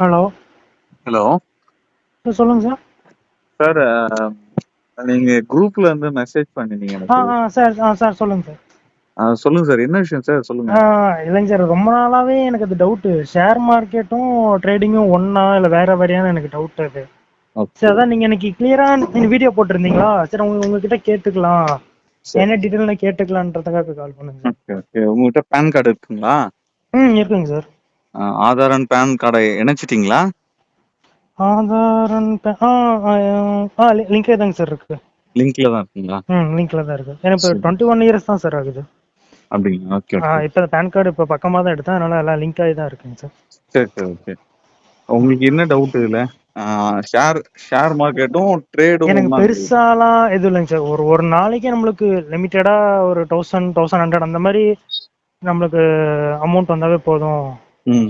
Hello. Hello. சொல்லுங்க sir. Sir நீங்க குரூப்ல இருந்து மெசேஜ் பண்ணிருந்தீங்க எனக்கு. சார் ஆ சார் சொல்லுங்க சார். சொல்லுங்க சார். என்ன விஷயம் சார்? சொல்லுங்க. இல்லைங்க சார். ரொம்ப நாளாவே எனக்கு அது டவுட்டு ஷேர் மார்க்கெட்டும் ட்ரேடிங்கும் ஒண்ணா இல்லை வேற வேறையான்னு எனக்கு டவுட் அது. சரி அதான் நீங்க இன்னைக்கு கிளியரா நீங்க வீடியோ போட்டிருந்தீங்களா? சரி உங்க உங்ககிட்ட கேட்டுக்கலாம். என்ன டீட்டெயில்னா கேட்டுக்கலான்றதுக்காக கால் பண்ணுங்க சார். ஓகே ஓகே உங்ககிட்ட பேன் கார்டு இருக்குங்களா? ம் இருக்குங்க சார். ஆதார் அண்ட் பேன் கார்டை இணைச்சிட்டீங்களா? ஆதார் pa- ஆ ஆ, ஆ லிங்கே தாங்க சார் இருக்கு. லிங்க்ல தான் இருக்குங்களா? ம் லிங்க்ல தான் இருக்கு. எனக்கு இப்போ. டுவெண்ட்டி ஒன் இயர்ஸ் தான் சார் ஆகுது. அப்படிங்களா? ஓகே இப்போ பேன் கார்டு இப்போ பக்கமாக தான் எடுத்தேன். அதனால எல்லாம் லிங்க் ஆகி தான் இருக்குங்க சார். சரி சரி ஓகே. உங்களுக்கு என்ன டவுட் இதுல? ஷேர் ஷேர் மார்க்கெட்டும் ட்ரேடும் எனக்கு பெருசாலாம் எதுவும் இல்லைங்க சார். ஒரு ஒரு நாளைக்கு நம்மளுக்கு லிமிட்டடா ஒரு தௌசண்ட் தௌசண்ட் ஹண்ட்ரட் அந்த மாதிரி நம்மளுக்கு அமௌண்ட் வந்தாவே போதும்.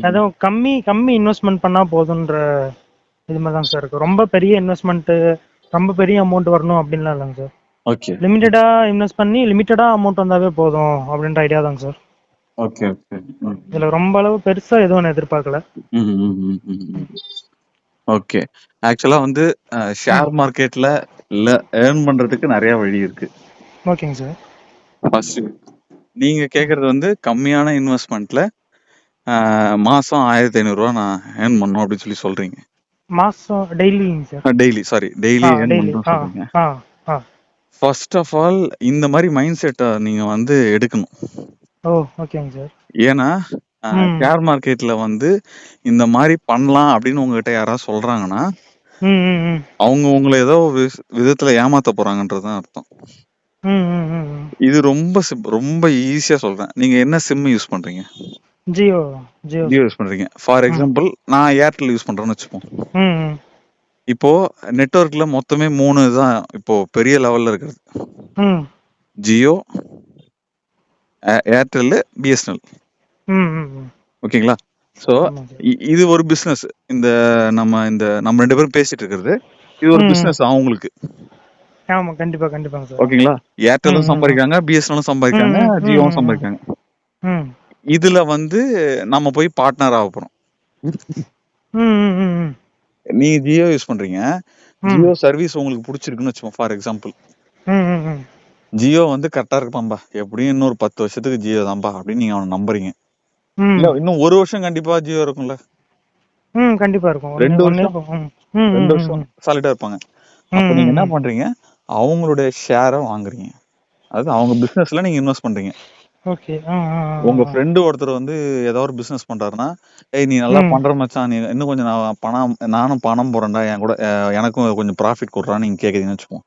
அதுவும் கம்மி கம்மி இன்வெஸ்ட்மெண்ட் பண்ணா போதுன்ற இது மாதிரி தான் சார் இருக்கு. ரொம்ப பெரிய இன்வெஸ்ட்மெண்ட் ரொம்ப பெரிய அமௌண்ட் வரணும் அப்படின்லாம் இல்லைங்க சார் ஓகே லிமிட்டடா இன்வெஸ்ட் பண்ணி லிமிட்டடா அமௌண்ட் வந்தாவே போதும் அப்படின்ற ஐடியா தாங்க சார் ஓகே ஓகே இதுல ரொம்ப அளவு பெருசா எதுவும் நான் எதிர்பார்க்கல. ஓகே ஆக்சுவலா வந்து ஷேர் மார்க்கெட்ல ஏர்ன் பண்றதுக்கு நிறைய வழி இருக்கு. ஓகேங்க சார் ஃபர்ஸ்ட் நீங்க கேக்குறது வந்து கம்மியான இன்வெஸ்ட்மெண்ட்ல மாசம் ஆயிரத்தி ஐநூறு ரூபா நான் ஏர்ன் பண்ணணும் அப்படின்னு சொல்லி சொல்றீங்க. மாசம் டெய்லிங்க sir daily sorry daily earn first of all இந்த மாதிரி மைண்ட் செட்டை நீங்க வந்து எடுக்கணும். ஓ ஓகேங்க சார் ஏன்னா. ஷேர் மார்க்கெட்ல வந்து இந்த மாதிரி பண்ணலாம் அப்படின்னு உங்ககிட்ட யாராவது சொல்றாங்கன்னா அவங்க உங்களை ஏதோ விதத்துல ஏமாத்த போறாங்கன்றதுதான் அர்த்தம். இது ரொம்ப ரொம்ப ஈஸியா சொல்றேன். நீங்க என்ன சிம் யூஸ் பண்றீங்க? ஜியோ ஜியோ. ஜியோ யூஸ் பண்றீங்க. ஃபார் எக்ஸாம்பிள் நான் ஏர்டெல் யூஸ் பண்றேன்னு வச்சுப்போம். இப்போ நெட்வொர்க்ல மொத்தமே மூணு தான் இப்போ பெரிய லெவல்ல இருக்கிறது. ஜியோ ஏர்டெல் பிஎஸ்என்எல் ஓகேங்களா? ஸோ சார் இது ஒரு பிசினஸ் இந்த நம்ம இந்த நம்ம ரெண்டு பேரும் பேசிட்டு இருக்கிறது. இது ஒரு. பிசினஸ் அவங்களுக்கு ஆமா கண்டிப்பா கண்டிப்பாங்க சார். ஓகேங்களா? ம், ஏர்டெலும் ம், சம்பாதிக்காங்க பிஎஸ்என்எலும் சம்பாதிக்காங்க ம், ம், ஜியோவும் சம்பாதிக்காங்க இதுல வந்து நம்ம போய் பார்ட்னர் ஆக போறோம். நீ ஜியோ யூஸ் பண்றீங்க. ஜியோ சர்வீஸ் உங்களுக்கு பிடிச்சிருக்குன்னு வச்சுப்போம் ஃபார் எக்ஸாம்பிள் ஜியோ வந்து கரெக்டா இருப்பான்பா எப்படியும் இன்னொரு பத்து வருஷத்துக்கு ஜியோ தான்பா அப்படின்னு நீங்க அவனை நம்புறீங்க. இல்ல இன்னும் ஒரு வருஷம் கண்டிப்பா ஜியோ இருக்கும்ல. கண்டிப்பா இருக்கும். ரெண்டு வருஷம்? ரெண்டு வருஷம் சாலிடா இருப்பாங்க. அப்ப நீங்க என்ன. பண்றீங்க? அவங்களுடைய ஷேரை வாங்குறீங்க. அதாவது அவங்க பிசினஸ்ல நீங்க இன்வெஸ்ட் பண்றீங்க. உங்க. ஃப்ரெண்டு ஒருத்தர் வந்து ஏதோ ஒரு பிசினஸ் பண்றாருன்னா ஏய் நீ நல்லா. பண்ற மச்சான். நீ இன்னும் கொஞ்சம் நான் பணம் நானும் பணம் போறேன்டா என் கூட எனக்கும் கொஞ்சம் ப்ராஃபிட் கொடுறான்னு நீங்க கேக்குறீங்கன்னு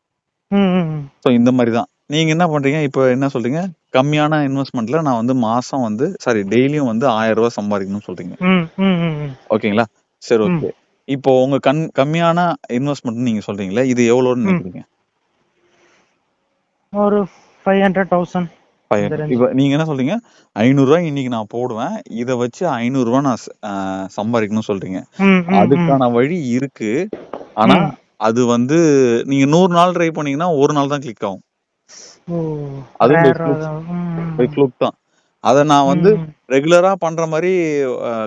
ம் ஸோ இந்த மாதிரி தான் நீங்க என்ன பண்றீங்க? இப்போ என்ன சொல்றீங்க? கம்மியான இன்வெஸ்ட்மெண்ட்ல நான் வந்து மாசம் வந்து சாரி டெய்லியும் வந்து ஆயிரம் ரூபாய் சம்பாதிக்கணும்னு சொல்றீங்க. ஓகேங்களா? சரி. ஓகே. இப்போ உங்க கண் கம்மியான இன்வெஸ்ட்மெண்ட் நீங்க சொல்றீங்களே இது எவ்வளோன்னு ம். நினைக்கிறீங்க? ஒரு ஃபைவ் ஹண்ட்ரட் தௌசண்ட் இப்போ நீங்க என்ன சொல்றீங்க? ஐநூறு ரூபாய் இன்னைக்கு நான் போடுவேன். இதை வச்சு ஐநூறு ரூபாய் நான் சம்பாதிக்கணும்னு சொல்றீங்க. அதுக்கான வழி இருக்கு. ஆனா. அது வந்து நீங்க நூறு நாள் ட்ரை பண்ணீங்கன்னா ஒரு நாள் தான் கிளிக் ஆகும். பை ஃப்ளூக் தான். அதை நான் வந்து ரெகுலரா பண்ற மாதிரி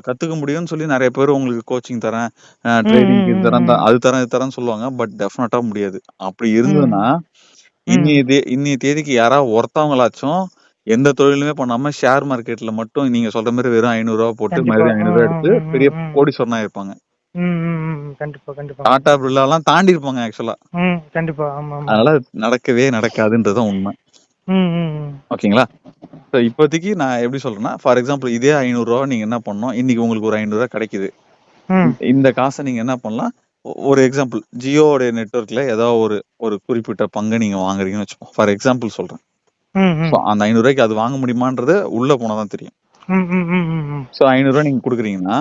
கத்துக்க முடியும்னு சொல்லி நிறைய பேர் உங்களுக்கு கோச்சிங் தரேன் இது ம், தரேன் அது தரேன் இது தரேன்னு சொல்லுவாங்க. பட் டெஃபினட்டா முடியாது. அப்படி இருந்ததுன்னா. இன்னைய தே இன்னைய தேதிக்கு யாராவது ஒருத்தவங்களாச்சும் எந்த தொழிலுமே பண்ணாம ஷேர் மார்க்கெட்ல மட்டும் நீங்க சொல்ற மாதிரி வெறும் ஐநூறு ரூபாய் போட்டு. மறுபடியும் ஐநூறு ரூபாய் ம், எடுத்து பெரிய. கோடீஸ்வரனா இருப்பாங்க. கண்டிப்பா கண்டிப்பா. டாடா பிர்லா எல்லாம் தாண்டி இருப்பாங்க ஆக்சுவலா கண்டிப்பா. ஆமா அதனால நடக்கவே நடக்காதுன்றதுதான் உண்மை. ஓகேங்களா? ஸோ இப்போதைக்கு நான் எப்படி சொல்றேன்னா ஃபார் எக்ஸாம்பிள் இதே ஐநூறு ரூபா நீங்க என்ன பண்ணணும்? இன்னைக்கு உங்களுக்கு ஒரு ஐநூறு ரூபாய் கிடைக்குது இந்த காசை நீங்க என்ன பண்ணலாம்? ஒரு எக்ஸாம்பிள் ஜியோடைய நெட்வொர்க்ல ஏதாவது ஒரு ஒரு குறிப்பிட்ட பங்கை நீங்க வாங்குறீங்கன்னு வச்சுப்போம் ஃபார் எக்ஸாம்பிள் சொல்றேன். அந்த ஐநூறு ரூபாய்க்கு அது வாங்க முடியுமான்றது உள்ள போனாதான் தெரியும். ஸோ ஐநூறு ரூபாய் நீங்க கொடுக்குறீங்கன்னா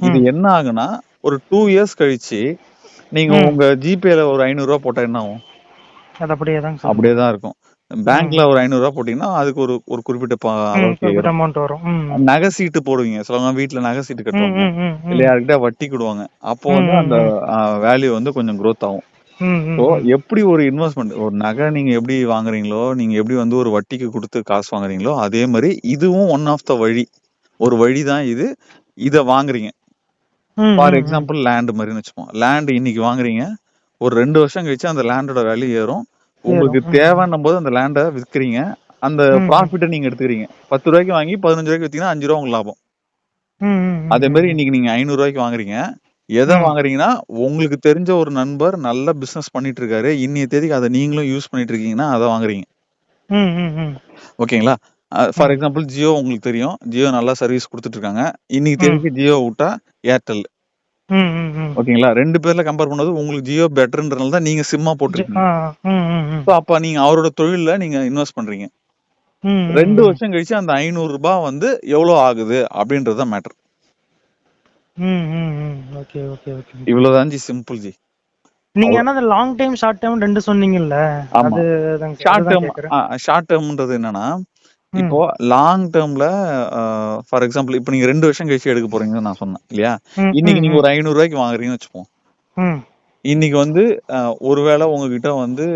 இது. என்ன ஆகுனா ஒரு டூ இயர்ஸ் கழிச்சு நீங்க. உங்க ஜிபேல ஒரு ஐநூறு ரூபாய் போட்டா என்ன ஆகும்? அப்படியே சார். அப்படியே தான் இருக்கும். பேங்க்ல ஒரு ஐநூறு ரூபாய் போட்டீங்கன்னா அதுக்கு ஒரு ஒரு குறிப்பிட்ட. அமௌண்ட் வரும். நகை சீட்டு போடுவீங்க. சிலவங்க வீட்டுல நகை சீட்டு கட்டுவாங்க. இல்ல யாருக்கிட்ட வட்டி கொடுவாங்க. அப்போ வந்து அந்த வேல்யூ வந்து கொஞ்சம் growth ஆகும். ஸோ. எப்படி ஒரு இன்வெஸ்ட்மெண்ட் ஒரு நகை நீங்க எப்படி வாங்குறீங்களோ நீங்க எப்படி வந்து ஒரு வட்டிக்கு கொடுத்து காசு வாங்குறீங்களோ அதே மாதிரி இதுவும் ஒன் ஆஃப் த வழி. ஒரு வழி தான் இது. இத வாங்குறீங்க. ஃபார். எக்ஸாம்பிள் லேண்ட் மாதிரின்னு வச்சுப்போம். லேண்ட் இன்னைக்கு வாங்குறீங்க. ஒரு ரெண்டு வருஷம் கழிச்சு அந்த லேண்டோட வேல்யூ ஏறும். உங்களுக்கு. தேவைன்னும் போது அந்த லேண்டை விற்கிறீங்க அந்த. ப்ராஃபிட்டை நீங்க எடுத்துக்கிறீங்க பத்து ரூபாய்க்கு வாங்கி பதினஞ்சு ரூபாய்க்கு வித்தீங்கன்னா அஞ்சு ரூபா உங்களுக்கு லாபம் அதே மாதிரி. இன்னைக்கு நீங்க ஐநூறு ரூபாய்க்கு வாங்குறீங்க எதை. வாங்குறீங்கன்னா உங்களுக்கு தெரிஞ்ச ஒரு நண்பர் நல்ல பிசினஸ் பண்ணிட்டு இருக்காரு இன்னைய தேதிக்கு அதை நீங்களும் யூஸ் பண்ணிட்டு இருக்கீங்கன்னா அதை வாங்குறீங்க. ஓகேங்களா ஃபார். எக்ஸாம்பிள் ஜியோ உங்களுக்கு தெரியும் ஜியோ நல்லா சர்வீஸ் கொடுத்துட்டு இருக்காங்க இன்னைக்கு. தேதிக்கு ஜியோ விட்டா ஏர்டெல். ஓகேங்களா? ரெண்டு பேர்ல கம்பேர் பண்ணும்போது உங்களுக்கு ஜியோ பெட்டர்ன்றனால தான் நீங்க சிம்மா போட்டிருக்கீங்க. ஸோ அப்ப நீங்க அவரோட தொழில்ல நீங்க இன்வெஸ்ட் பண்றீங்க. ரெண்டு. வருஷம் கழிச்சு அந்த ஐநூறு ரூபாய் வந்து எவ்வளவு ஆகுது அப்படின்றது மேட்டர். ஓகே ஓகே ஓகே இவ்வளவுதான் ஜி சிம்பிள் ஜி. நீங்க என்ன லாங் டைம் ஷார்ட் டைம் ரெண்டு சொன்னீங்கல்ல? அது ஷார்ட் டேர்ம் ஷார்ட் டேர்ம்ன்றது என்னன்னா இப்போ லாங் டேர்ம்ல ஃபார் எக்ஸாம்பிள் இப்போ நீங்க ரெண்டு வருஷம் கழிச்சு எடுக்க போறீங்கன்னு நான் சொன்னேன் இல்லையா? இன்னைக்கு நீங்க ஒரு ஐநூறு ரூபாய்க்கு வாங்குறீங்கன்னு வச்சுப்போம். இன்னைக்கு வந்து ஒருவேளை உங்ககிட்ட வந்து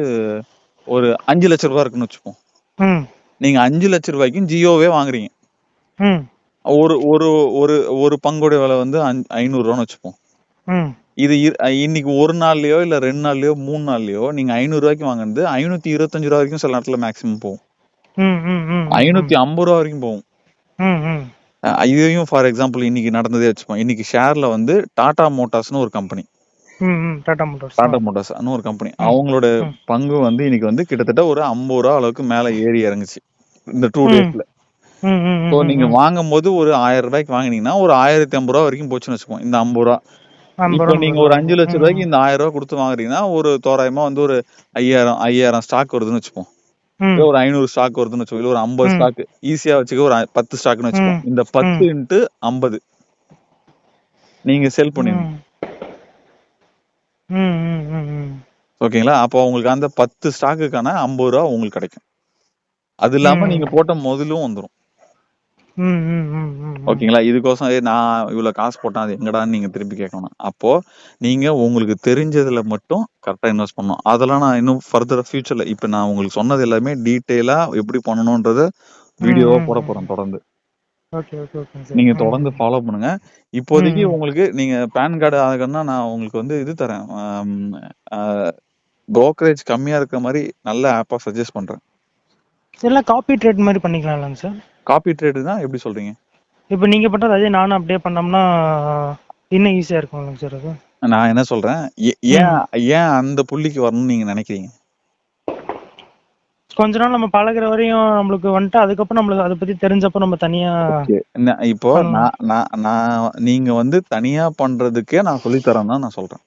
ஒரு அஞ்சு லட்ச ரூபாய் இருக்குன்னு வச்சுப்போம். நீங்க அஞ்சு லட்ச ரூபாய்க்கும் ஜியோவே வாங்குறீங்க. ஒரு ஒரு ஒரு ஒரு பங்கோட விலை வந்து ஐநூறு ஐநூறுரூவான்னு வச்சுப்போம். இது இன்னைக்கு ஒரு நாள்லயோ இல்ல ரெண்டு நாள்லயோ மூணு நாள்லயோ நீங்க ஐநூறு ரூபாய்க்கு வாங்குனது ஐநூத்தி இருபத்தஞ்சு ரூபா வரைக்கும் சில நேரத்துல மேக்ஸிமம் போகும். ஐநூத்தி ஐம்பது ரூபா வரைக்கும் போகும். இதையும் ஃபார் எக்ஸாம்பிள் இன்னைக்கு நடந்ததே வச்சுப்போம் இன்னைக்கு ஷேர்ல வந்து டாடா மோட்டார்ஸ்னு ஒரு கம்பெனி டாடா மோட்டார்ஸ் டாடா மோட்டார்ஸ்னு ஒரு கம்பெனி அவங்களோட பங்கு வந்து இன்னைக்கு வந்து கிட்டத்தட்ட ஒரு ஐம்பது ரூபா அளவுக்கு மேல ஏறி இறங்குச்சு. இந்த டூ டேஸ்ல ஸோ நீங்க வாங்கும் போது ஒரு ஆயிரம் ரூபாய்க்கு வாங்குனீங்கன்னா ஒரு ஆயிரத்தி ஐம்பது ரூபா வரைக்கும் போச்சுன்னு வச்சுக்கோங்க. இந்த ஐம்பது ரூபா. இப்போ நீங்க ஒரு அஞ்சு லட்சம் ரூபாய்க்கு இந்த ஆயிரம் ரூபாய் கொடுத்து வாங்குறீங்கன்னா ஒரு தோராயமா வந்து ஒரு ஐயாயிரம் ஐயாயிரம் ஸ்டாக் வருதுன்னு வச்சுப்போம் ஒரு ஐநூறு ஸ்டாக் வருதுன்னு வச்சுக்கோ இல்ல ஒரு ஐம்பது ஸ்டாக் ஈஸியா வச்சுக்க ஒரு பத்து ஸ்டாக்னு வச்சுக்கோ. இந்த பத்து இன்ட்டு ஐம்பது. நீங்க செல் ம். ஓகேங்களா? அப்போ உங்களுக்கு அந்த பத்து ஸ்டாக்குக்கான ஐம்பது ரூபா உங்களுக்கு கிடைக்கும். அது இல்லாம நீங்க போட்ட முதலும் வந்துரும். ம் ம் ம் ம் ம் ஓகேங்களா? இதுக்கோசம் "ஏய், நான் இவ்வளவு காசு போட்டேன் அது எங்கடான்னு நீங்க திருப்பி கேட்கணும் அப்போ நீங்க உங்களுக்கு தெரிஞ்சதுல மட்டும் கரெக்டா இன்வெஸ்ட் பண்ணணும். அதெல்லாம் நான் இன்னும் ஃபர்தர் ஃபியூச்சர்ல இப்ப நான் உங்களுக்கு சொன்னது எல்லாமே டீட்டெயிலா எப்படி பண்ணணும்ன்றத வீடியோவா போட போறேன் தொடர்ந்து. நீங்க தொடர்ந்து ஃபாலோ பண்ணுங்க. இப்போதைக்கு உங்களுக்கு நீங்க பேன் கார்டு ஆகணும்னா நான் உங்களுக்கு வந்து இது தரேன். brokerage கம்மியா இருக்கிற மாதிரி நல்ல ஆப்பா சஜஸ்ட் பண்றேன். இதெல்லாம் காப்பி ட்ரேட் மாதிரி பண்ணிக்கலாம்லங்க சார் காப்பி ட்ரேடுனா எப்படி சொல்றீங்க? இப்போ நீங்க பண்றது அதே நானும் அப்படியே பண்ணோம்னா இன்னும் ஈஸியா இருக்கும்லங்க சார் அது? நான் என்ன சொல்றேன்? ஏன் ஏன் அந்த புள்ளிக்கு வரணும்னு நீங்க நினைக்கிறீங்க? கொஞ்ச நாள் நம்ம பழகுற வரையும் நம்மளுக்கு வந்துட்டு அதுக்கப்புறம் நம்மளுக்கு அதை பத்தி தெரிஞ்சப்போ நம்ம தனியா இப்போ நான் நான் நீங்க வந்து தனியா பண்றதுக்கே நான் சொல்லி தரேன் நான் சொல்றேன்.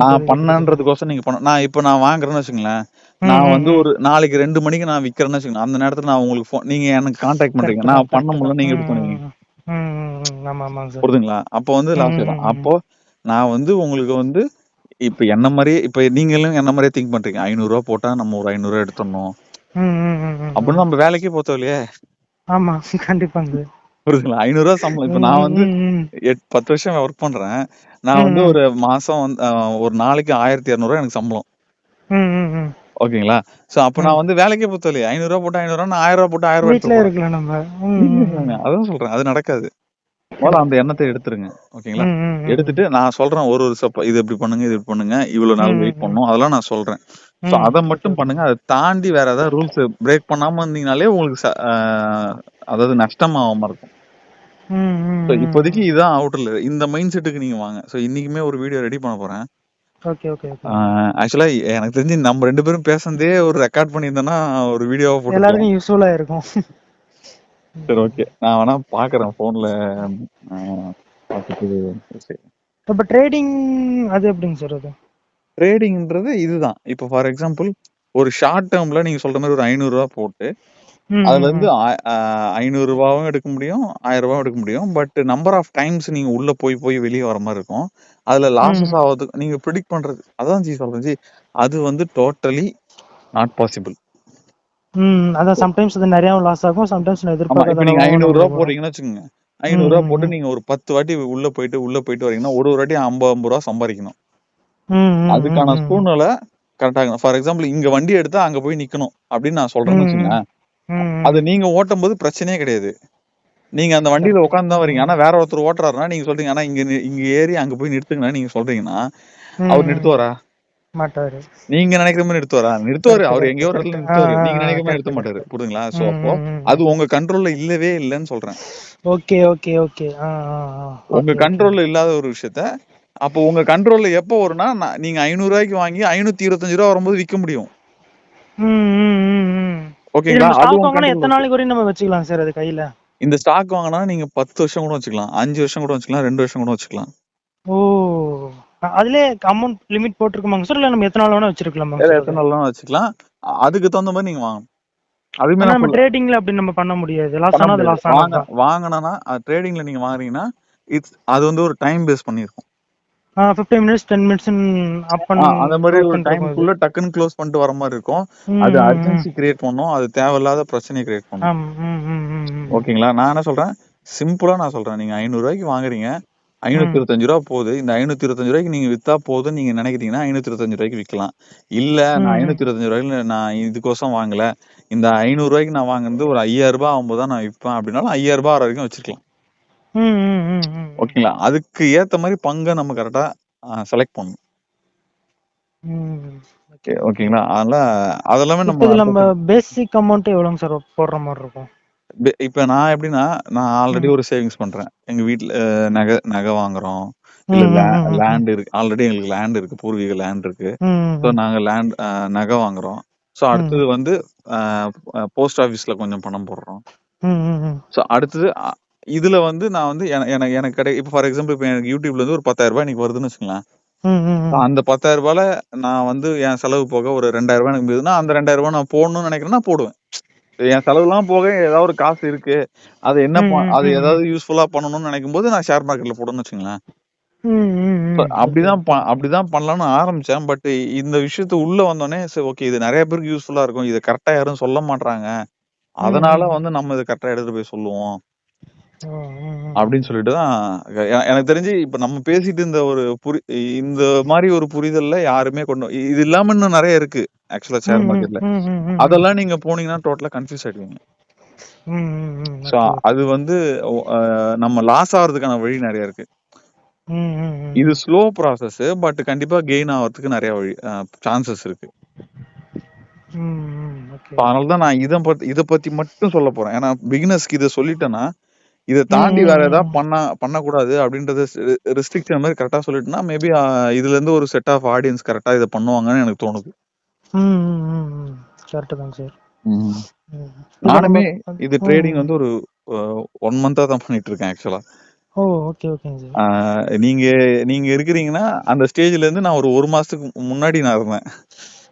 நான் பண்ணன்றதுக்கோசம் நீங்க பண்ண நான் இப்போ நான் வாங்குறேன்னு வச்சுங்களேன் நான் வந்து ஒரு நாளைக்கு ரெண்டு மணிக்கு நான் விக்கிறேன்னு வச்சுக்கோங்க. அந்த நேரத்துல நான் உங்களுக்கு நீங்க எனக்கு கான்டாக்ட் பண்றீங்க. நான் பண்ண முடியல நீங்க எப்படி பண்ணுவீங்க புரியுதுங்களா அப்போ வந்து லாஸ் அப்போ நான் வந்து உங்களுக்கு வந்து இப்ப என்ன மாதிரியே இப்ப நீங்களும் என்ன மாதிரியே திங்க் பண்றீங்க? ஐநூறு ரூபாய் போட்டா நம்ம ஒரு ஐநூறு ரூபாய் எடுத்துடணும் அப்படின்னு நம்ம வேலைக்கே போத்தோம் இல்லையே? ஆமா கண்டிப்பாங்க சார். புரியுதுங்களா ஐநூறு ரூபாய் சம்பளம். இப்ப நான் வந்து எட் பத்து வருஷம் ஒர்க் பண்றேன். நான் வந்து ஒரு மாசம் ஒரு நாளைக்கு ஆயிரத்தி இரநூறுவா எனக்கு சம்பளம். ஓகேங்களா? சோ அப்ப நான் வந்து வேலைக்கே போத்தோம் இல்லையா ஐநூறு ரூபாய் போட்டு ஐநூறு ரூபாய் நான் ஆயிரம் ரூபாய் போட்டு ஆயிரம் போறேன் இருக்கலாம் நம்ம. அதான் சொல்றேன். அது நடக்காது. முதல்ல அந்த எண்ணத்தை எடுத்துருங்க. ஓகேங்களா? எடுத்துட்டு நான் சொல்றேன் ஒரு ஒரு சப்ப இது இப்படி பண்ணுங்க இது இப்படி பண்ணுங்க இவ்வளவு நாள் வெயிட் ம். பண்ணணும் அதெல்லாம் நான் சொல்றேன். சோ அதை மட்டும் பண்ணுங்க. அதை தாண்டி வேற ஏதாவது ரூல்ஸ் பிரேக் பண்ணாம இருந்தீங்கனாலே உங்களுக்கு ச- அதாவது நஷ்டமாகாம இருக்கும். ம் ம் ஸோ ம். இப்போதைக்கு இதுதான் அவுட்டர்ல இந்த மைண்ட் செட்டுக்கு நீங்க வாங்க. ஸோ இன்னைக்குமே ஒரு வீடியோ ரெடி பண்ண போறேன். ஆக்சுவலா எனக்கு தெரிஞ்சு நம்ம ரெண்டு பேரும் பேசுனதே ஒரு ரெக்கார்ட் பண்ணியிருந்தோம்னா ஒரு வீடியோவா போட்டுக்கலாம் எல்லாருக்கும் யூஸ்ஃபுல்லா இருக்கும். சரி ஓகே நான் வேணா பாக்குறேன் போன்ல இப்போ ட்ரேடிங் அது எப்படிங்க சார் அது? ட்ரேடிங்ன்றது இதுதான். இப்போ ஃபார் எக்ஸாம்பிள் ஒரு ஷார்ட் டேர்ம்ல நீங்க சொல்ற மாதிரி ஒரு ஐநூறு ரூபாய் போட்டு அதுல இருந்து ஐநூறு ரூபாவும் எடுக்க முடியும் ஆயிரம் ரூபாவும் எடுக்க முடியும். பட் நம்பர் ஆஃப் டைம்ஸ் நீங்க உள்ள போய் போய் வெளியே வர மாதிரி இருக்கும். அதுல லாசஸ் ஆகுறதுக்கு நீங்க ப்ரிடிக்ட் பண்றது அதான் ஜி சொல்றேன் ஜி. அது வந்து டோட்டலி நாட் பாசிபிள் ம் அதான் சம்டைம்ஸ் அது நிறைய லாஸ் ஆகும் சம்டைம்ஸ் எதிர்பார்க்காத நீங்க ஐநூறு ரூபா போடுறீங்கன்னு வச்சுக்கோங்க. ஐநூறு ரூபா போட்டு நீங்க ஒரு பத்து வாட்டி உள்ள போயிட்டு உள்ள போயிட்டு வரீங்கன்னா ஒரு ஒரு வாட்டி ஐம்பது ஐம்பது ரூபா சம்பாதிக்கணும். அதுக்கான சூழ்நிலை கரெக்டா இருக்கணும். ஃபார் எக்ஸாம்பிள் இங்க வண்டி எடுத்தா அங்க போய் நிக்கணும் அப்படின்னு நான் சொல்றேன்னு ம் அது நீங்க ஓட்டும் போது பிரச்சனையே கிடையாது. நீங்க அந்த வண்டியில உட்கார்ந்து தான் வரீங்க. ஆனா வேற ஒருத்தர் ஓட்டுறாருன்னா நீங்க சொல்றீங்க ஆனா இங்க இங்க ஏறி அங்க போய் நிறுத்துங்கண்ணா நீங்க சொல்றீங்கன்னா அவர் நிறுத்துவாரா? மாட்டாரு. நீங்க நினைக்கிற மாதிரி நிறுத்துவாரா? நிறுத்துவாரு. அவர் எங்கேயோ ஒரு. இடத்துல நிறுத்துவாரு. நீங்க நினைக்கிற மாதிரி நிறுத்த மாட்டாரு. புரியுதுங்களா? சோ அப்போ. அது உங்க கண்ட்ரோல்ல இல்லவே இல்லைன்னு சொல்றேன். Okay okay okay. உங்க கண்ட்ரோல்ல இல்லாத ஒரு விஷயத்த அப்போ உங்க கண்ட்ரோல்ல எப்போ வரும்னா நீங்க ஐநூறு ரூபாய்க்கு வாங்கி ஐநூத்தி இருபத்தஞ்சு ரூபா வரும்போது விற்க முடியும். ஓகேங்களா? அது வாங்கினா எத்தனை நாளைக்கு வரையும் நம்ம வச்சுக்கலாம் சார் அது கையில? இந்த ஸ்டாக் வாங்கினா நீங்க பத்து வருஷம் கூட வச்சுக்கலாம். அஞ்சு வருஷம் கூட வச்சுக்கலாம். ரெண்டு வருஷம் கூட வச்சுக்கலாம். ஓ. அதுலயே அமௌண்ட் லிமிட் போட்டிருக்குமாங்க சார்? இல்ல நம்ம எத்தனை நாள் வேணா வச்சிருக்கலாமா எத்தனை நாள்லாம் வச்சுக்கலாம். அ- அதுக்கு தகுந்த மாதிரி நீங்க வாங்கணும். ஆனா நான் நம்ம ட்ரேடிங்ல அப்படி நம்ம பண்ண முடியாது. லாஸ் ஆனா அது லாஸ் ஆனதுதான் வாங்கினா ட்ரேடிங்ல நீங்க வாங்குறீங்கன்னா இட்ஸ் அது வந்து ஒரு time base பண்ணிருக்கும் fifteen minutes ten minutes up அந்த மாதிரி ஒரு டைம்க்குள்ள டக்குன்னு க்ளோஸ் பண்ணிட்டு வர மாதிரி இருக்கும். அது. அர்ஜென்சி கிரியேட் பண்ணும். அது தேவையில்லாத பிரச்சனையை கிரியேட் பண்ணும். ஓகேங்களா? நான் என்ன சொல்றேன்? சிம்பிளா நான் சொல்றேன். நீங்க ஐநூறு ரூபாய்க்கு வாங்குறீங்க. ஐநூத்தி இருபத்தஞ்சு ரூபா போகுது. இந்த ஐநூத்தி இருபத்தஞ்சு ரூபாய்க்கு நீங்க வித்தா போதும் நீங்க நினைக்கிறீங்கன்னா ஐநூத்தி இருபத்தஞ்சு ரூபாய்க்கு விற்கலாம் இல்ல நான். ஐநூத்தி இருபத்தஞ்சு ரூபாய்க்கு நான் இதுக்கோசம் வாங்கல. இந்த ஐநூறு ரூபாய்க்கு நான் வாங்குறது ஒரு ஐயாயிரம் ரூபாய் ஆகும்போது தான் நான் விற்பேன் அப்படின்னாலும் ஐயாயிரம் ரூபாய் வர வரைக்கும் வச்சிருக்கலாம். ஓகேங்களா? அதுக்கு ஏத்த மாதிரி பங்கை நம்ம கரெக்டா செலக்ட் பண்ணணும். ஓகேங்களா? அதனால அதெல்லாமே நம்ம நம்ம பேசிக் அமௌண்ட் எவ்வளவுங்க சார் போடுற மாதிரி இருக்கும்? இப்ப நான் எப்படின்னா நான் ஆல்ரெடி. ஒரு சேவிங்ஸ் பண்றேன். எங்க வீட்ல நகை நகை வாங்குறோம். இல்ல. லேண்ட் இருக்கு. ஆல்ரெடி எங்களுக்கு லேண்ட் இருக்கு. பூர்வீக லேண்ட் இருக்கு. ஸோ நாங்க லேண்ட் நகை வாங்குறோம். ஸோ அடுத்தது வந்து போஸ்ட் ஆஃபீஸ்ல கொஞ்சம் பணம் போடுறோம். ஸோ அடுத்தது இதுல வந்து நான் வந்து என- எனக்கு எனக்கு கிடை இப்போ ஃபார் எக்ஸாம்பிள் இப்போ எனக்கு யூடியூப்ல இருந்து ஒரு பத்தாயிரம் ரூபாய் எனக்கு வருதுன்னு வச்சுக்கலாம். அந்த பத்தாயிரம் ரூபாயில நான் வந்து என் செலவு போக ஒரு ரெண்டாயிரம் ரூபாய் எனக்கு இருந்ததுன்னா அந்த ரெண்டாயிரம் ரூபாய் நான் போடணும்னு நினைக்கிறேன்னா போடுவேன். என் செலவுலாம் போக ஏதாவது ஒரு காசு இருக்கு. அது என்ன அது. ஏதாவது யூஸ்ஃபுல்லா பண்ணணும்னு நினைக்கும் போது நான் ஷேர் மார்க்கெட்ல போடணும்னு வச்சுங்களேன் அப்படிதான் அப்படிதான் பண்ணலாம்னு ஆரம்பிச்சேன். பட் இந்த விஷயத்து உள்ள வந்தோடனே சரி ஓகே இது நிறைய பேருக்கு யூஸ்ஃபுல்லா இருக்கும். இதை கரெக்டா யாரும் சொல்ல மாட்றாங்க. ம், அதனால. வந்து நம்ம இதை கரெக்டா எடுத்துட்டு போய் சொல்லுவோம். அப்படின்னு. சொல்லிட்டு தான் எனக்கு தெரிஞ்சு இப்ப நம்ம பேசிட்டு இந்த ஒரு புரி இந்த மாதிரி ஒரு புரிதல்ல யாருமே கொண்டு இது இல்லாம இன்னும் நிறைய இருக்கு ஆக்சுவலா ஷேர் மார்க்கெட்ல. அதெல்லாம் நீங்க போனீங்கன்னா டோட்டலா கன்ஃபியூஸ் ஆயிடுவீங்க ஓகே அது வந்து நம்ம லாஸ் ஆகிறதுக்கான வழி நிறைய இருக்கு இது. ஸ்லோ ப்ராசஸ் பட் கண்டிப்பா கெயின் ஆகிறதுக்கு நிறைய வழி சான்சஸ் இருக்கு அதனால தான் நான் இதை பத்தி இதை பத்தி மட்டும் சொல்ல போறேன் ஏன்னா பிகினர்ஸ்க்கு இதை சொல்லிட்டேன்னா இதை தாண்டி வேற ஏதாவது. பண்ண பண்ணக்கூடாது அப்படின்றத ரெஸ்ட்ரிக்ஷன் மாதிரி கரெக்டா சொல்லிட்டுனா மேபி இதுல இருந்து ஒரு செட் ஆஃப் ஆடியன்ஸ் கரெக்டா இதை பண்ணுவாங்கன்னு எனக்கு தோணுது. கரெக்ட் தாங்க சார் நானுமே இது ட்ரேடிங். வந்து ஒரு ஒன் மந்தா தான் பண்ணிட்டு இருக்கேன் ஆக்சுவலா நீங்க நீங்க இருக்கிறீங்கன்னா அந்த ஸ்டேஜ்ல இருந்து நான் ஒரு ஒரு மாசத்துக்கு முன்னாடி நான் இருந்தேன்.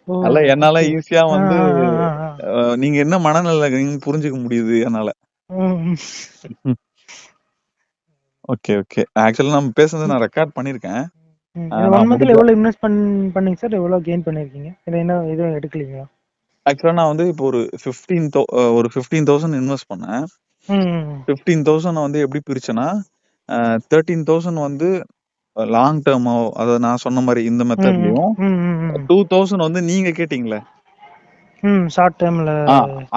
அதனால என்னால ஈஸியா வந்து நீங்க என்ன மனநிலை புரிஞ்சுக்க முடியுது என்னால. Okay okay. ஆக்சுவலா நம்ம பேசுனது நான் ரெக்கார்ட் பண்ணிருக்கேன். ஒன் மந்த்ல எவ்வளவு இன்வெஸ்ட் பண் பண்ணீங்க சார் எவ்வளவு கெயின் பண்ணிருக்கீங்க? இல்ல என்ன எதுவும் எடுக்கலீங்களா? ஆக்சுவலா நான் வந்து இப்போ ஒரு ஃபிஃப்டீன் ஒரு ஃபிஃப்டீன் தௌசண்ட் இன்வெஸ்ட் பண்ணேன். ஃபிஃப்டீன் தௌசண்ட் வந்து எப்படி பிரிச்சேன்னா தேர்ட்டீன் தௌசண்ட் வந்து லாங் டேர்ம் அதாவது நான் சொன்ன மாதிரி இந்த. மெத்தட்லயும். டூ தௌசண்ட் வந்து நீங்க கேட்டீங்களே? ஷார்ட் டைம்ல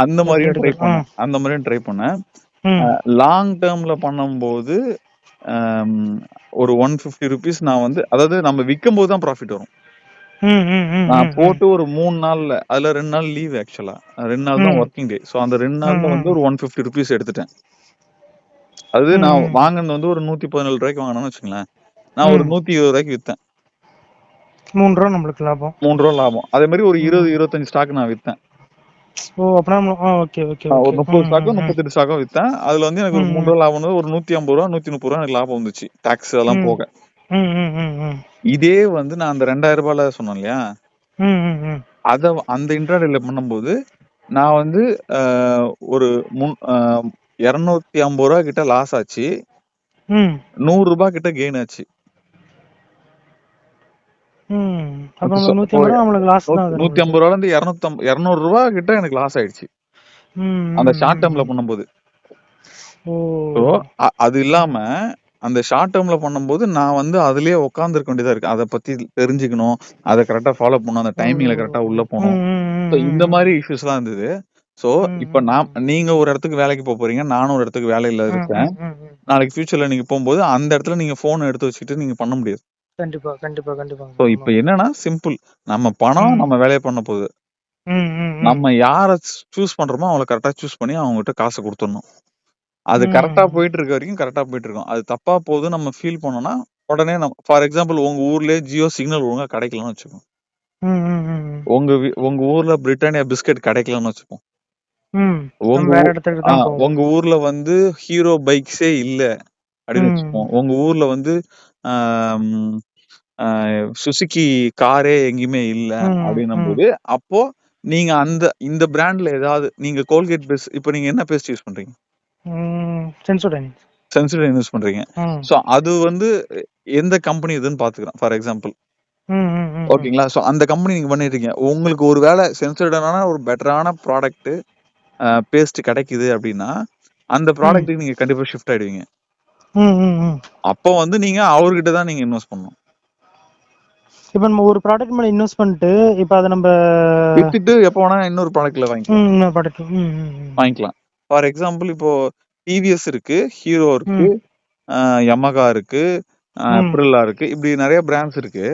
அந்த மாதிரியும் ட்ரை பண்ணேன். அந்த மாதிரியும் ட்ரை பண்ணேன். லாங் டேர்ம்ல பண்ணும்போது ஒரு ஒன் ஃபிஃப்டி ருபீஸ் நான் வந்து அதாவது நம்ம விற்கும் போது தான் ப்ராஃபிட் வரும். நான் போட்டு ஒரு மூணு நாள்ல அதுல ரெண்டு நாள் லீவ் ஆக்சுவலா ரெண்டு நாள் தான் ஒர்க்கிங் டே ஸோ அந்த ரெண்டு ம் நாள்ல வந்து ஒரு ஒன் ஃபிஃப்டி ருபீஸ் எடுத்துட்டேன். அது நான் வாங்கினது வந்து ஒரு நூத்தி பதினேழு ரூபாய்க்கு வாங்கினேன்னு வச்சுங்களேன் நான் ஒரு நூத்தி இருபது ரூபாய்க்கு வித்தேன். மூணு ரூபா நம்மளுக்கு லாபம். மூணு ரூபா லாபம். அதே மாதிரி ஒரு இருபது இருபத்தஞ்சு ஸ்டாக் நான் வித்தேன். ஓ ஓகே ஓகே ஒரு முப்பது ம் ஸ்டாக்கோ ம் ம். முப்பத்தெட்டு ஸ்டாக்கோ வித்தேன். அதுல வந்து எனக்கு ஒரு மூணு ரூபா லாபம் வந்து ஒரு நூத்தி ஐம்பது ரூபா நூத்தி முப்பது ரூபா எனக்கு லாபம் வந்துச்சு. டாக்ஸ் எல்லாம் போக. இதே வந்து நான் அந்த ரெண்டாயிரம் ரூபாயில சொன்னேன் இல்லையா? அத அந்த இன்ட்ராடேல பண்ணும்போது நான் வந்து ஒரு முன் இரநூத்தி ஐம்பது ரூபா கிட்ட லாஸ் ஆச்சு. நூறு ரூபாய் கிட்ட கெயின் ஆச்சு ம் அப்ப So, நம்ம நூத்தி ஐம்பது ரூபா நம்மளுக்கு லாஸ் தான் அது நூத்தி நம்மளுக்கு ஐம்பது ரூபால இருந்து இருநூத்தி இருநூறு ரூபாய் கிட்ட எனக்கு லாஸ் ஆயிடுச்சு. அந்த ஷார்ட் டேர்ம்ல பண்ணும்போது. அது இல்லாம அந்த ஷார்ட் டேர்ம்ல பண்ணும்போது நான் வந்து அதுலயே உட்காந்துருக்க வேண்டியதா இருக்கு. அதை பத்தி தெரிஞ்சுக்கணும். அதை கரெக்டா ஃபாலோ பண்ணணும். அந்த டைமிங்ல கரெக்டா உள்ள போகணும். இந்த மாதிரி இஷ்யூஸ்லாம் இருந்தது. சோ இப்ப நான். நீங்க ஒரு இடத்துக்கு வேலைக்கு போப் போறீங்க. நானும் ஒரு இடத்துக்கு வேலையில இருக்கேன். நாளைக்கு ஃபியூச்சர்ல நீங்க போம்போது அந்த இடத்துல நீங்க ஃபோன எடுத்து வச்சுக்கிட்டு நீங்க பண்ண முடியாது. கண்டிப்பா, கண்டிப்பா, கண்டிப்பாங்க சோ சார். இப்ப. என்னன்னா சிம்பிள். நம்ம பணம். நம்ம வேலைய பண்ண போகுது. நம்ம யார சூஸ் பண்றோமோ அவங்கள கரெக்ட்டா சூஸ் பண்ணி அவங்ககிட்ட காச குடுத்துடணும். அது கரெக்ட்டா ம். போயிட்டு இருக்க வரைக்கும் கரெக்ட்டா போயிட்டு இருக்கும். அது தப்பா போகுதுன்னு நம்ம ஃபீல் பண்ணோம்னா, உடனே நம்ம ஃபார் எக்ஸாம்பிள் உங்க ஊர்லயே ஜியோ சிக்னல் ஒழுங்கா கிடைக்கலன்னு வச்சுக்கோங்க. உங்க உங்க ஊர்ல பிரிட்டானியா பிஸ்கட் கிடைக்கலன்னு வச்சுப்போம். உங்க ஊர்ல வந்து ஹீரோ பைக்ஸே இல்ல அப்படின்னு. வச்சுப்போம். உங்க ஊர்ல வந்து அ சுசுகி காரே எங்கேயுமே இல்ல ம், ம். அப்படின்னும்போது, அப்போ நீங்க அந்த இந்த பிராண்ட்ல ஏதாவது நீங்க கோல்கேட் பேஸ்ட் இப்ப நீங்க என்ன பேஸ்ட் யூஸ் பண்றீங்க? ம். சென்சோடைன். சென்சோடைன் யூஸ் பண்றீங்க. ம். சோ அது வந்து எந்த கம்பெனி இதுன்னு பாத்துக்கிறேன். For example. ம், ம், ம், ம். ஓகேங்களா? சோ அந்த கம்பெனி நீங்க பண்ணிட்டு இருக்கீங்க. உங்களுக்கு ஒரு வேள சென்சோடைனான ஒரு பெட்டரான ப்ராடக்ட் அ பேஸ்ட் கிடைக்குது அப்படின்னா, அந்த ம். ப்ராடக்ட்க்கு நீங்க கண்டிப்பா ஷிஃப்ட் ஆயிடுவீங்க. ம், ம், ம். அப்போ வந்து நீங்க அவர்கிட்ட தான் நீங்க இன்வெஸ்ட் பண்ணணும். இப்ப நம்ம ஒரு ப்ராடக்ட் மேல இன்வெஸ்ட் பண்ணிட்டு, இப்ப அத நம்ப வித்துட்டு எப்ப வேணா இன்னொரு ப்ராடக்ட்ல வாங்கிக்கலாம். இன்னொரு ப்ராடக்ட். வாங்கிக்கலாம். ஃபார் எக்ஸாம்பிள் இப்போ டிவிஎஸ் இருக்கு, ஹீரோ இருக்கு, யமகா இருக்கு. அப்ரில்லா இருக்கு. இப்படி நெறைய பிராண்ட்ஸ் இருக்கு.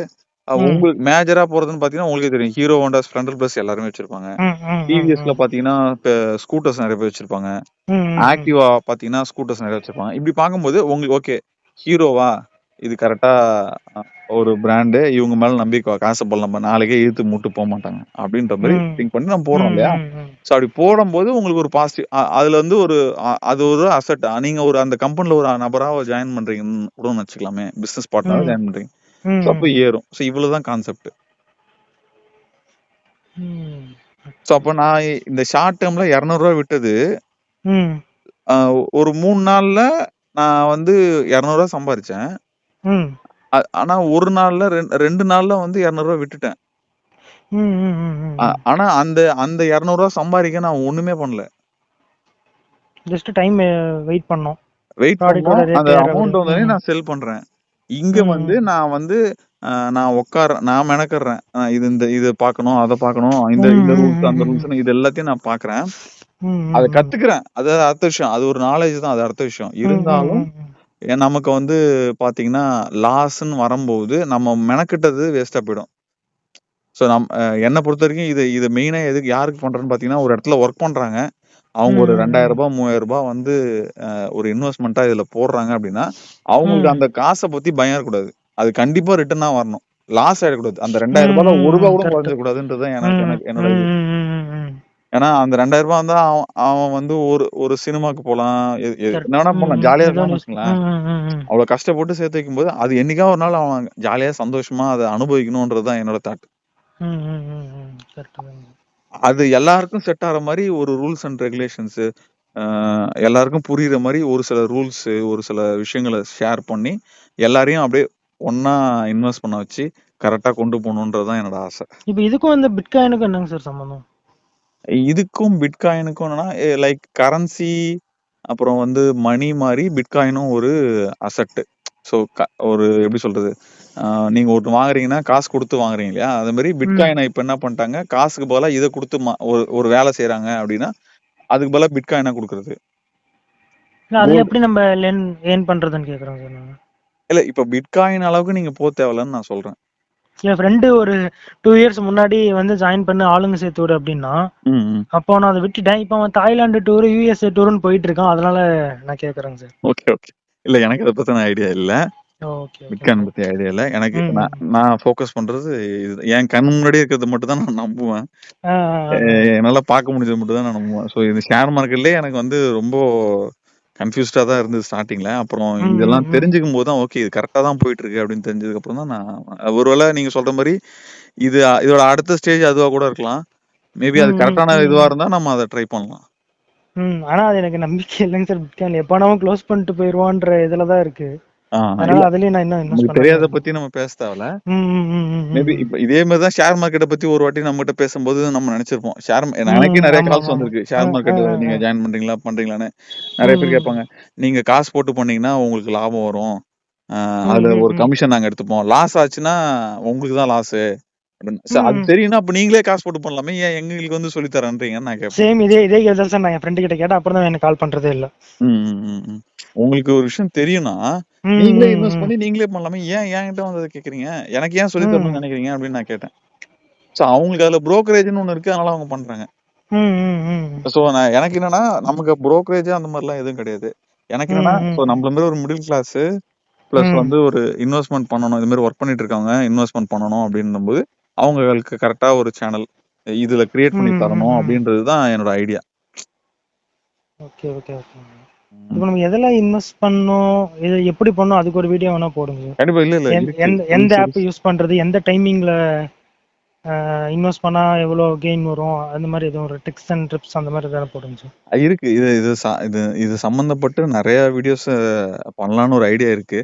உங்களுக்கு மேஜரா போறதுன்னு பார்த்தீங்கன்னா, உங்களுக்கே தெரியும். ஹீரோ ஹோண்டா ஸ்ப்ளெண்டர் பிளஸ் எல்லாருமே வச்சிருப்பாங்க. டிவிஎஸ்ல இப்ப ஸ்கூட்டர்ஸ் நெறைய பேர் வச்சிருப்பாங்க. ஆக்டிவா பார்த்தீங்கன்னா, ஸ்கூட்டர்ஸ் நெறைய வச்சிருப்பாங்க. இப்படி பார்க்கும்போது உங்களுக்கு ஓகே. ஹீரோவா? இது கரெக்ட்டா அ ஒரு பிராண்டு. இவங்க மேல நம்பி கா காச போடலாம். நம்ம நாளைக்கே இழுத்து மூட்டு போமாட்டாங்க. அப்படின்ற மாரி ம். திங்க் பண்ணி நம்ம போடுறோம் இல்லையா? சோ அப்படி போடும்போது உங்களுக்கு ஒரு பாசிட்டிவ் அதுல வந்து ஒரு அது ஒரு அசெட். நீங்க ஒரு அந்த கம்பெனில ஒரு நபரா ஜாயின் பண்றீங்கன்னு கூட வச்சுக்கலாமே. பிசினஸ் பார்ட்னரா ம். ஜாயின் பண்றீங்க. ம், சோ அப்ப. ஏறும். சோ இவ்வளவுதான் கான்செப்ட். சோ அப்ப நான் இந்த ஷார்ட் டெர்ம்ல. 200 விட்டது, ஒரு 3 நாள்ல நான் வந்து. 200 சம்பாரிச்சேன். ம். அ ஆனா ஒரு நாள்ல ரெண் 2 நாள்ல வந்து ரூ. 200 விட்டுட்டேன். ம், ம், ம், ம், அ ம். ஆனா அந்த அந்த ரூ. 200 சம்பாரிக்க நான் ஒண்ணுமே பண்ணல. ஜஸ்ட் டைம் வெயிட் பண்ணோம். வெயிட் ப்ராடக்ட்டோட பண்ணோம். அந்த. அமௌண்ட் வந்தோனே ம். நான் செல் பண்றேன். இங்க வந்து ம். நான் வந்து அ நான் உட்கார்றேன். நான் மெனக்கட்றேன். அ இது இந்த இத பார்க்கணும், அத பார்க்கணும். இந்த ம், இந்த ம், ரூல்ஸ், ம், அந்த ம், ம். ரூல்ஸ்ன்னு இது எல்லாத்தையும் நான் பார்க்குறேன். ம், அத ம், ம். கத்துக்கிறேன். அது அடுத்த விஷயம். அது ஒரு நாலேட்ஜ் தான். அது அடுத்த விஷயம். ம், ம், இருந்தாலும் ம், ம். நமக்கு வந்து பார்த்தீங்கன்னா, லாஸ்ன்னு வரம்போது நம்ம மெனக்கெட்டது வேஸ்ட்டா போயிடும். சோ நம் என்ன பொறுத்தவரைக்கும் இது இது மெயினா எதுக்கு யாருக்கு பண்றேன்னு பார்த்தீங்கன்னா, ஒரு இடத்துல வொர்க் பண்றாங்க. அவங்க ஒரு ரூ. ம், 2000 ம். ரூ. 3000 வந்து ஒரு இன்வெஸ்ட்மென்ட்டா இதுல போடுறாங்க அப்படின்னா. அவங்களுக்கு அந்த காச பத்தி பயம் இருக்கக்கூடாது. அது கண்டிப்பா ரிட்டர்னா வரணும். லாஸ் ஆயிடக்கூடாது. அந்த ரூ. ம், 2000ல ம், ரூ. 1 ம். கூட கரெக்ட். குறைஞ்சிடக் கூடாதுன்றது தான் எனக்கு. எனக்கு என்னோட. ஏன்னா அந்த ரூ. 2000 இருந்தா அவன் அவன் வந்து ஒரு ஒரு சினிமாக்கு போலாம். எ எ என்ன கரெக்ட். வேணா ம், பண்ணலாம். ஜாலியா ஏதோ ஒண்ணு இருக்கலாம்னு யூஸ் வச்சுக்கங்களேன். ம், ம், ம், ம். அவ்வளோ கஷ்டப்பட்டு சேர்த்து வைக்கும்போது, அது என்னைக்காவது ஒரு நாள் அவன் ஜாலியா, சந்தோஷமா அத அனுபவிக்கணும்ன்றது தான் என்னோட தாட். கரெக்ட். அது எல்லாருக்கும் செட் ஆற மாரி ஒரு ரூல்ஸ் அண்ட் ரெகுலேஷன்ஸ் எல்லாருக்கும் புரியிற மாரி ஒரு சில ரூல்ஸ், ஒரு சில விஷயங்கள ஷேர் பண்ணி, எல்லாரையும் அப்படியே ஒண்ணா இன்வெஸ்ட் பண்ண வச்சு, கரெக்ட்டா கொண்டு போணுன்றது தான் என்னோட ஆசை. இப்ப இதுக்கும் இந்த பிட்காயினுக்கும் என்னங்க சார் சம்மந்தம்? இதுக்கும் பிட்காயினுக்கும் என்னன்னா, லைக் கரன்சி அப்புறம் வந்து மணி மாரி பிட்காயினும் ஒரு அசெட். ஸோ ஒரு எப்படி சொல்றது? நீங்க ஒண்ணு வாங்குறீங்கன்னா, காசு குடுத்து வாங்குறீங்க இல்லையா? அது மாரி ம். பிட்காயின இப்ப என்ன பண்ணிட்டாங்க, காசுக்கு பதிலா இத குடுத்து ஒரு ஒரு வேலை செய்றாங்க அப்படின்னா, அதுக்கு பதிலா பிட்காயினா குடுக்குறது. கோல்டு எப்படி நம்ம ஏர்ன் பண்றதுன்னு நானு. இல்ல இப்ப பிட்காயின் அளவுக்கு நீங்க போ தேவையில்லன்னு நான் சொல்றேன். என் ஃப்ரெண்டு ஒரு 2 இயர்ஸ் முன்னாடி வந்து ஜாயின் பண்ணு ஆளுங்க சேர்த்து விடு அப்படின்னா. அப்போ நான் அத விட்டுட்டேன். இப்ப அவன் தாய்லாந்து டூர், யுஎஸ்ஏ டூர்ன்னு போயிட்டு இருக்கான். அதனால நான் கேக்குறேங்க சார். Okay, okay. இல்ல எனக்கு அத பத்தின ஐடியா இல்ல. பிட்காயின். பத்தி ஐடியா இல்ல. எனக்கு நான் ஃபோக்கஸ் பண்றது என் கண் முன்னாடியே இருக்கிறத மட்டும் தான் நான் நம்புவேன். என்னால பார்க்க முடிஞ்சத மட்டும் தான் நான் நம்புவேன். ஸோ இந்த ஷேர் மார்க்கெட்லயே எனக்கு வந்து ரொம்ப கன்ஃப்யூஸ்டா தான் இருந்தது ஸ்டார்ட்டிங்ல. அப்புறம் இதெல்லாம் ம். தெரிஞ்சுக்கும்போது தான், ஓகே இது கரெக்ட்டா தான் போயிட்டு இருக்கு அப்படின்னு தெரிஞ்சதுக்கு அப்புறம் தான் நான் ஒருவேள நீங்க சொல்ற மாரி, இது இதோட அடுத்த ஸ்டேஜ் அதுவா கூட இருக்கலாம். மேபி அது ம், இதுவா. இருந்தா நம்ம அத ட்ரை பண்ணலாம். ம். ஆனா அது எனக்கு நம்பிக்கை இல்லைங்க சார். எப்பனாலும் க்ளோஸ் பண்ணிட்டு போயிருவான்ற இதுல தான் இருக்கு. தெரியாத. பத்தி நம்ம பேச ம், மேபி இதே மாரி தான் ஷேர் மார்க்கெட்ட பத்தி ஒரு வாட்டி நம்மகிட்ட பேசும்போது நம்ம நெனச்சிருப்போம். ஷேர் எனக்கே. நெறைய கால்ஸ் ஆமா. வந்திருக்கு. ஷேர் ஆ, நீங்க. ஜாயின் பண்றீங்களா? பண்றீங்களான்னு. நெறைய பேர். கேட்பாங்க. நீங்க காசு போட்டு பண்ணீங்கன்னா உங்களுக்கு லாபம் வரும். அதுல ஒரு. கமிஷன் நாங்க எடுத்துப்போம். லாஸ் ஆச்சுன்னா உங்களுக்கு தான் லாஸு அது. தெரியும்னா அப்ப நீங்களே காசு போட்டு பண்ணலாமே ஏன் எங்களுக்கு வந்து சொல்லி தரேன்றீங்கன்னு நான் கேட்பேன் சேம் இதே இதே கேள்வி நான் என் ஃப்ரெண்டு கிட்ட கேட்டேன் அப்புறம் தான் எனக்கு கால் பண்றதே இல்ல. உங்களுக்கு ஒரு விஷயம் தெரியும்னா நீங்களே இன்வெஸ்ட். பண்ணி நீங்களே பண்ணலாமே ஏன் என்கிட்ட வந்து கேக்குறீங்க எனக்கு ஏன் சொல்லி. தரணும்னு நினைக்கிறீங்க அப்படின்னு நான் கேட்டேன் சோ அவங்களுக்கு அதுல புரோக்கரேஜ்னு ஒண்ணு இருக்கு அதனால அவங்க பண்றாங்க. சோ நான் எனக்கு என்னன்னா நமக்கு புரோக்கரேஜ் அந்த மாதிரிலாம் எதுவும் கிடையாது எனக்கு என்னன்னா. சோ நம்மள மாதிரி ஒரு மிடில் கிளாஸ் பிளஸ். வந்து ஒரு இன்வெஸ்ட்மெண்ட் பண்ணணும் இது மாதிரி ஒர்க் பண்ணிட்டு இருக்காங்க இன்வெஸ்ட்மெண்ட் பண்ணணும் அப்படின்னும் போது அவங்களுக்கு கரெக்டா ஒரு சேனல் இதுல கிரியேட் பண்ணி தரணும் ம். அப்படின்றது தான் என்னோட ஐடியா ஓகே ஓகே ஓகே இப்போ நம்ம எதுல இன்வெஸ்ட் பண்ணோம் இது எப்படி பண்ணோம் அதுக்கு ஒரு வீடியோ வேணா போடுங்க. கண்டிப்பா இல்ல இல்ல எந்த- ஆப் யூஸ் பண்றது எந்த டைமிங்ல இன்வெஸ்ட் பண்ணா எவ்வளவு கெயின் வரும் அந்த மாதிரி எதுவும் ஒரு டிப்ஸ் அண்ட் ட்ரிப்ஸ் அந்த மாதிரி எதாவது போடுங்க இருக்கு. இது இது இது இது சம்பந்தப்பட்டு நிறைய வீடியோஸ் பண்ணலாம்னு ஒரு ஐடியா இருக்கு.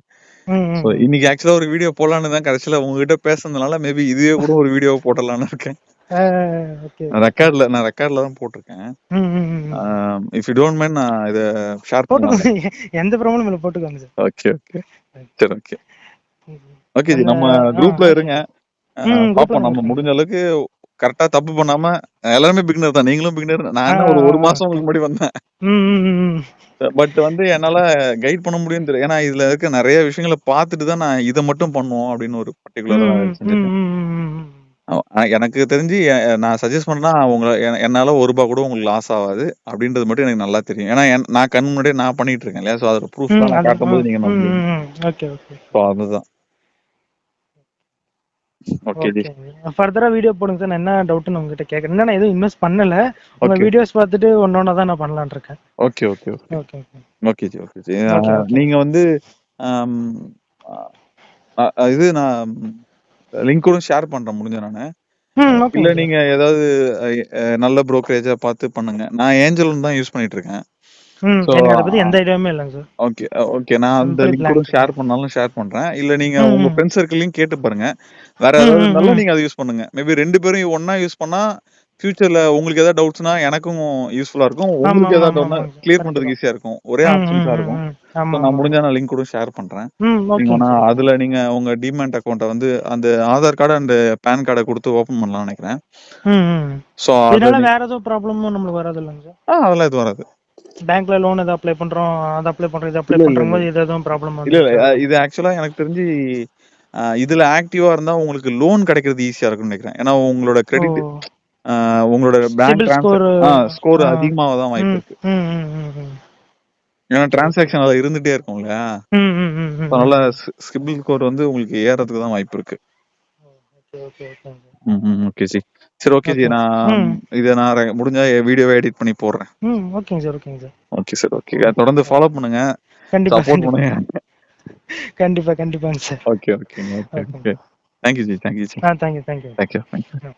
இன்னைக்கு ஆக்சுவலா ஒரு வீடியோ போடலான்னு தான் கடைசியில உங்ககிட்ட பேசுனதுனால மேபி இதுவே கூட ஒரு வீடியோ போடலாம்னு இருக்கேன். ரெக்கார்ட்ல நான் ரெக்கார்ட்ல தான் போட்டிருக்கேன். இஃப் யூ டோன்ட் மைண்ட் நான் இத ஷேர் போட்டுக்கோங்க எந்த ப்ராப்ளம் இல்லை போட்டுக்கோங்க சார். ஓகே ஓகே சரி ஓகே ஓகே ஜி நம்ம குரூப்ல இருங்க. பாப்போம். நம்ம. முடிஞ்ச அளவுக்கு கரெக்டா தப்பு பண்ணாம எல்லாருமே பிகினர் தான். நீங்களும் பிகினர் நான் என்ன ஒரு ஒரு மாசம் உங்களுக்கு முன்னாடி வந்தேன். பட் வந்து என்னால கைட் பண்ண முடியும் தெரியும் ஏன்னா இதுல இருக்க நிறைய விஷயங்களை பார்த்துட்டு தான் நான் இதை மட்டும் பண்ணுவோம் அப்படின்னு ஒரு பர்டிகுலரா ஆ, எனக்கு தெரிஞ்சு எ- நான் சஜஸ்ட் பண்ணா உங்களை எ- என்னால ஒரு ரூபா கூட உங்களுக்கு லாஸ் ஆகாது. அப்படின்றது மட்டும் எனக்கு நல்லா தெரியும். ஏன்னா என்- நான் கண் முன்னாடியே நான் பண்ணிட்டு இருக்கேன் இல்லையா? ஸோ அதோட ப்ரூஃப் ம், நான் அது- காட்டும் போது நீங்க ம், நம்புவீங்க. ம், ம். ஓகே ஓகே ஸோ அதுதான். ஓகே ஜி ஓகே ஃபர்தரா வீடியோ போடுங்க சார் நான் என்ன டவுட்னு உங்ககிட்ட கேட்கறேன். என்ன நான் எதுவும் இன்வெஸ்ட் பண்ணல. உங்க. வீடியோஸ் பார்த்துட்டு ஒன்னொன்னா தான் நான் பண்ணலாம்னு இருக்கேன். Okay okay okay okay okay okay ji okay ji ஆ. நீங்க வந்து ஆ, ஆ, இது நான் லிங்க் கூட ஷேர் பண்றேன் முடிஞ்ச நானு. இல்ல நீங்க ஏதாவது நல்ல brokerage-ஆ பார்த்து பண்ணுங்க. நான் ஏஞ்சல் தான் யூஸ் பண்ணிட்டு இருக்கேன். எந்த ஐடியாவுமே இல்லைங்க சார். ஓகே ஓகே நான் அந்த லிங்க் கூட. ஷேர் பண்ணாலும் ஷேர் பண்றேன். இல்ல நீங்க உங்க. ஃப்ரெண்ட்ஸ் சர்க்கிளையும் கேட்டு பாருங்க. வேற ஏதாவது. நீங்க அதை யூஸ் பண்ணுங்க. மேபி ரெண்டு பேரும் ஒண்ணா யூஸ் பண்ணா ஃபியூச்சர்ல உங்களுக்கு ஏதாவது டவுட்ஸ்னா எனக்கும் யூஸ்ஃபுல்லா இருக்கும். உங்களுக்கு ஏதாவது டவுட்னா கிளியர் பண்றதுக்கு ஈஸியா இருக்கும். ஒரே ஆப்ஷன்ஸா இருக்கும். நான் முடிஞ்சா நான் லிங்க் கூட ஷேர் பண்றேன். நீங்க அதுல நீங்க உங்க டிமேட் அக்கௌண்ட்டை வந்து அந்த ஆதார் கார்டு அண்ட் பேன் கார்டை கொடுத்து ஓபன் பண்ணலாம்னு நினைக்கிறேன். சோ அது இதனால வேற எதுவும் ப்ராப்ளமும் நம்மளுக்கு வராது இல்லைங்க அதெல்லாம் எதுவும் வராது. பேங்க்ல லோன் எதை அப்ளை பண்றோம் அதை அப்ளை பண்றோம் இதை அப்ளை பண்றோம் போது இது எதுவும் ப்ராப்ளம் இல்ல இது ஆக்சுவலா எனக்கு தெரிஞ்சு இதுல ஆக்டிவா இருந்தா உங்களுக்கு லோன் கிடைக்கிறது ஈஸியா இருக்கும்னு நினைக்கிறேன். ஏன்னா உங்களோட கிரெடிட் உங்களோட பேங்க் ஸ்கோர் அதிகமாக தான் வாய்ப்பு இருக்கு. ஏன்னா டிரான்சாக்ஷன் அதுல இருந்துட்டே இருக்கும் இல்லையா ம் ம் ம் ம். அதனால ஸ்கிபில் ஸ்கோர் வந்து உங்களுக்கு ஏறதுக்கு தான் வாய்ப்பு இருக்கு. Okay okay okay okay. Ji. சரி ஓகே ஜி. நான். இதை நான் முடிஞ்சா வீடியோவை எடிட் பண்ணி போடுறேன். ம் ஓகேங்க சார் ஓகேங்க சார் ஓகே சார் ஓகே. தொடர்ந்து ஃபாலோ பண்ணுங்க. கண்டிப்பா சப்போர்ட் பண்ணுங்க. கண்டிப்பா கண்டிப்பாங்க sir. Okay okay okay. Okay thank you ji. Thank you ji. Thank you thank you thank you